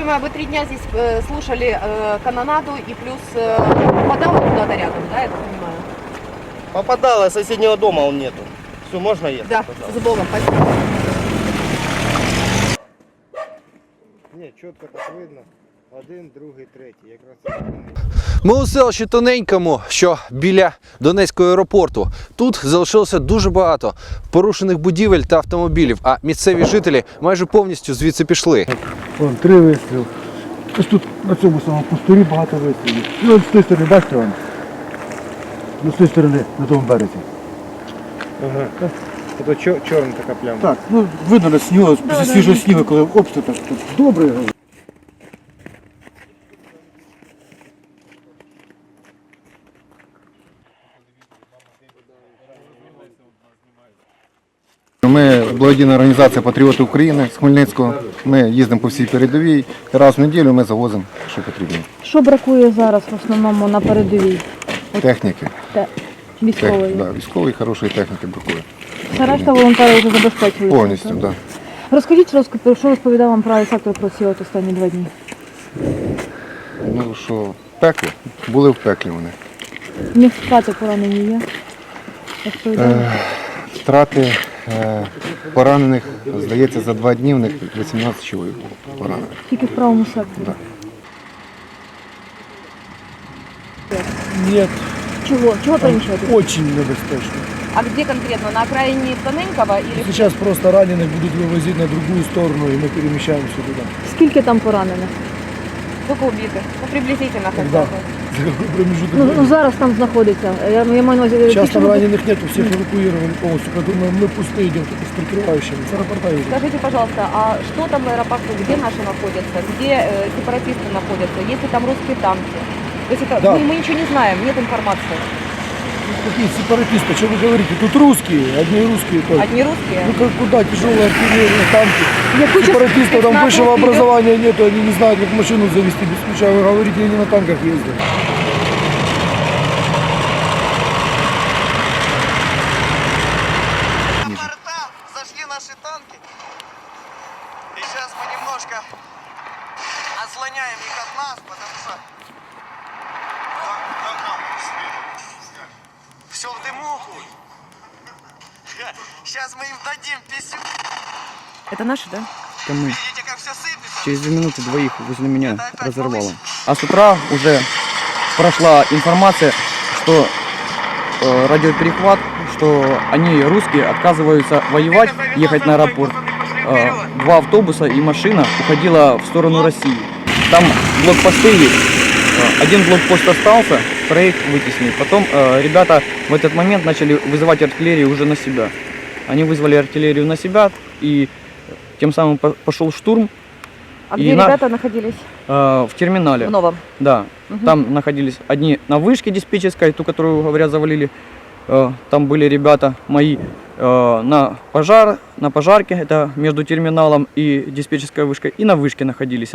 понимаю, вы три дня здесь э, слушали э, канонаду и плюс э, попадало куда-то рядом, да, я так понимаю? Попадало, соседнего дома он нету. Все, можно ехать? Да, пожалуйста? с Богом, спасибо. Ні, чітко так видно. Один, другий, третій. Якраз це Ми у селищі Тоненькому, що біля Донецького аеропорту. Тут залишилося дуже багато порушених будівель та автомобілів, а місцеві жителі майже повністю звідси пішли. Вон три вистріли. Ось тут на цьому самому пустирі багато вистрілів. І от з тієї сторони, бачите вам? Ну, з тієї сторони, на тому березі. Ага. Тобто чорна така пляма. Так, ну видно на снігу, після свіжого снігу, коли обстріл, так тут добре. Ми благодійна організація Патріоти України з Хмельницького. Ми їздимо по всій передовій. Раз в неділю ми завозимо, що потрібно. Що бракує зараз в основному на передовій Техніки. Те- Тех, військової? да, військової хорошої техніки бракує. Все решта волонтери вже забезпечують. Повністю, так. Да. Розкажіть, що розповідав вам правий сектор про ці от останні два дні? Ну що, пекло. Були в пеклі вони. Них втрати поранені є. Розповідали. Втрати е, поранених, здається, за два дні в них 18 чоловік було поранених. Тільки в правому секторі. Да. Ні, Чого? Чого переміщаєтесь? дуже небезпечно. А где конкретно? На окраине Тоненького или... Зараз просто ранених будуть вивозити на другу сторону і ми переміщаємося туди. Скільки там поранених? Сколько убитых? Ну, приблизительно хотя Да. бы. За який промежуток Ну, ну зараз там знаходиться. Я, я маю на увазі. Сейчас там раненых нету, всех эвакуировали полностью, поэтому мы пустые идем, только с прикрывающими. С аэропорта едем. Скажите, пожалуйста, а что там в аэропорту? Где наши находятся? Где э, сепаратисты находятся? Есть ли там русские танки? То есть это, Да. мы, мы ничего не знаем, нет информации. Какие сепаратисты, что вы говорите? Тут русские, одни русские только. Одни русские? Ну как куда тяжелая артиллерия, танки. Частину Сепаратистов там высшего образования нету, они не знают, как машину завести без ключа. Вы говорите, они на танках ездят. Зашли наши танки. И сейчас мы немножко отслоняем их от нас, потому что все в дыму. Сейчас мы им дадим писю. Это наши, да? Это мы. Видите, как все сыпется? Через две минуты двоих возле меня разорвало. А с утра уже прошла информация, что э, радиоперехват, что они, русские, отказываются воевать, ехать на аэропорт. Э, два автобуса и машина уходила в сторону России. Там блокпосты есть. Э, Один блокпост остался, троих вытеснили. Потом э, ребята в этот момент начали вызывать артиллерию уже на себя. Они вызвали артиллерию на себя и тем самым по- пошел штурм А И где на- ребята находились? э, в терминале. В новом. Да, Мгм. там находились одни на вышке диспетчерской, ту, которую, говорят, завалили. Э, Там были ребята мои на пожар, на пожарке, это между терминалом и диспетчерской вышкой, и на вышке находились.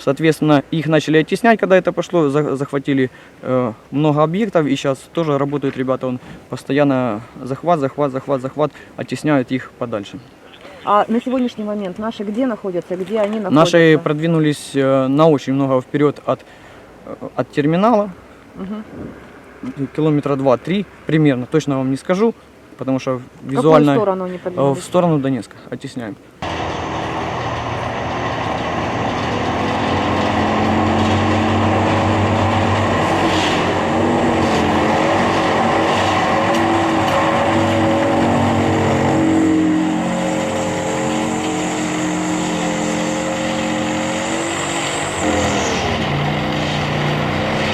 Соответственно, их начали оттеснять, когда это пошло, за- захватили э, много объектов, и сейчас тоже работают ребята, он постоянно захват, захват, захват, захват, оттесняют их подальше. А на сегодняшний момент наши где находятся? Где они находятся? Наши продвинулись э, на очень много вперед от, э, от терминала. Километра два-три примерно, точно вам не скажу, потому что В визуально сторону они э, подвинулись? в сторону Донецка оттесняем.